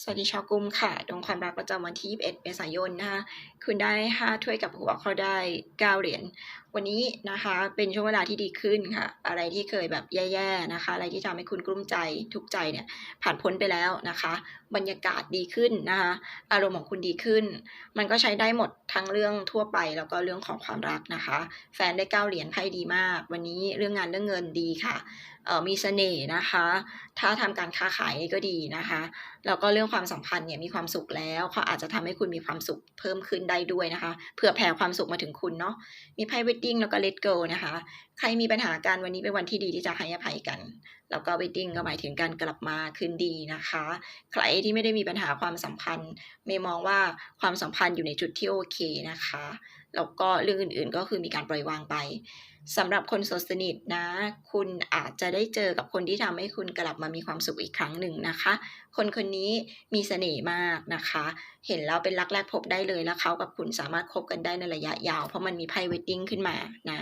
สวัสดีชาวกุมค่ะดวงความรักประจำวันที่ 21 เมษายนนะคะคุณได้ 5 ถ้วยกับหัวข้อได้ 9 เหรียญ วันนี้นะคะ เป็นช่วงเวลาที่ดีขึ้นค่ะ อะไรที่เคยแบบแย่ๆนะคะ อะไรที่ทำให้คุณกลุ้มใจทุกใจเนี่ย ผ่านพ้นไปแล้วนะคะ บรรยากาศดีขึ้นนะคะ อารมณ์ของคุณดีขึ้น มันก็ใช้ได้หมดทั้งเรื่องทั่วไปแล้วก็เรื่องของความรักนะคะ แฟนได้ 9 เหรียญไพ่ดีมาก วันนี้เรื่องงานเรื่องเงินดีค่ะ เออมีเสน่ห์นะคะ ถ้าทำการค้าขายนี่ก็ดีนะคะ แล้วก็เรื่องความสัมพันธ์เนี่ยมีความสุขแล้วเขาอาจจะทำให้คุณมีความสุขเพิ่มขึ้นได้ด้วยนะคะเผื่อแผ่ความสุขมาถึงคุณเนาะมีไพ่ Wedding แล้วก็ Let Go นะคะ ใครมีปัญหากันวันนี้เป็นวันที่ดีที่จะให้อภัยกัน แล้วก็ Wedding ก็หมายถึงการกลับมาคืนดีนะคะ ใครที่ไม่ได้มีปัญหาความสัมพันธ์เมย์มองว่าความสัมพันธ์อยู่ในจุดที่โอเคนะคะแล้วก็เรื่องอื่นๆก็คือมีการปล่อยวางไปสำหรับคนโสดสนิทนะ คุณอาจจะได้เจอกับคนที่ทำให้คุณกลับมามีความสุขอีกครั้งหนึ่งนะคะ คนคนนี้มีเสน่ห์มากนะคะ เห็นแล้วเป็นรักแรกพบได้เลยแล้วเขากับคุณสามารถคบกันได้ในระยะยาว เพราะมันมีไพ่เวดดิ้งขึ้นมานะ